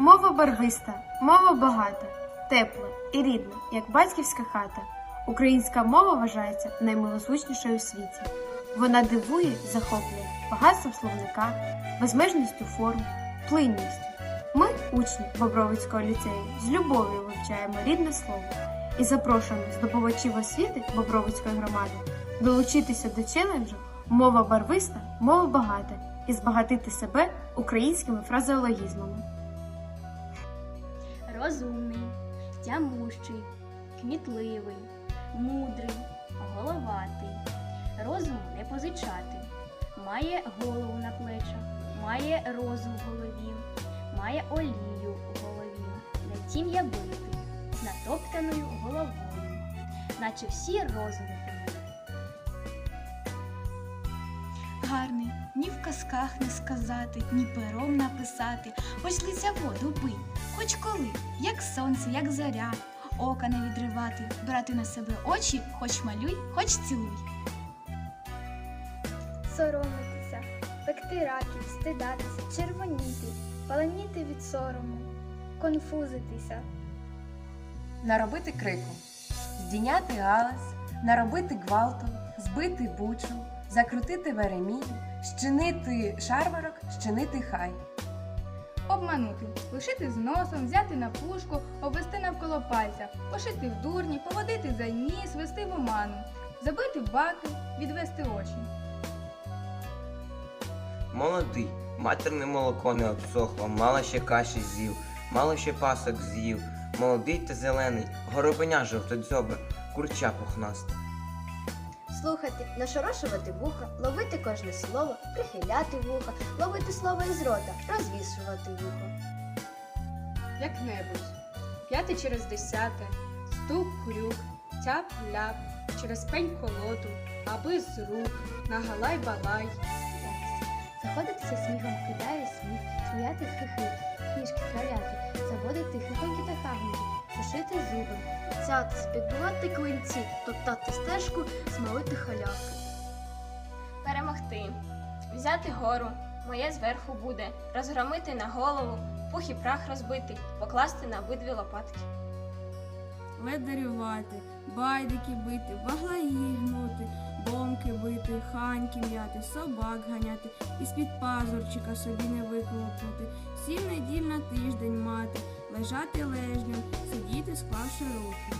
Мова барвиста, мова багата, тепла і рідна, як батьківська хата. Українська мова вважається наймилозвучнішою у світі. Вона дивує, захоплює багатством словника, безмежністю форм, плинністю. Ми, учні Бобровицького ліцею, з любов'ю вивчаємо рідне слово і запрошуємо здобувачів освіти Бобровицької громади долучитися до челенджу Мова барвиста, мова багата і збагатити себе українськими фразеологізмами. Розумний, тямущий, кмітливий, мудрий, головатий, розум не позичати, має голову на плечах, має розум в голові, має олію в голові, не тім'я бити, з натоптаною головою, наче всі розуми казках не сказати, ні пером написати. Хоч лиця воду бий, хоч коли, як сонце, як зоря, ока не відривати, брати на себе очі, хоч малюй, хоч цілуй. соромитися, пекти раків, стидатися, червоніти, паленіти від сорому, конфузитися, наробити крику, здійняти галас, наробити гвалту, збити бучу, закрутити веремію, щинити шарварок, щинити хай. Обманути, лишити з носом, взяти на пушку, обвести навколо пальця, пошити в дурні, поводити за ніс, вести в оману, забити в баки, відвести очі. Молодий, матерне молоко не обсохло, мало ще каші з'їв, мало ще пасок з'їв. Молодий та зелений, горобеня жовтодзьобе, курча пухнаста. Слухати, нашорошувати вуха, ловити кожне слово, прихиляти вуха, ловити слово із рота, розвішувати вухо. Як-небудь. П'яте через десяте, стук хрюк, тяп ляп, через пень колоду, аби з рук, нагалай балай. заходитися сміхом, кидає сміх, сміяти хихи, книжки краляти, заводити хихоньки та хагоньки, сушити зуби, Цяти, спідувати клинці, топтати стежку, смалити халявки. Перемогти, взяти гору, моє зверху буде, розгромити на голову, пух і прах розбити, покласти на обидві лопатки. Ледарювати, байдики бити, баглаї гнути, бомки бити, ханьки м'яти, собак ганяти, і з-під пазурчика собі не виколопнути, сім неділь на тиждень мати, лежати лежнем, сидіти склавши руки.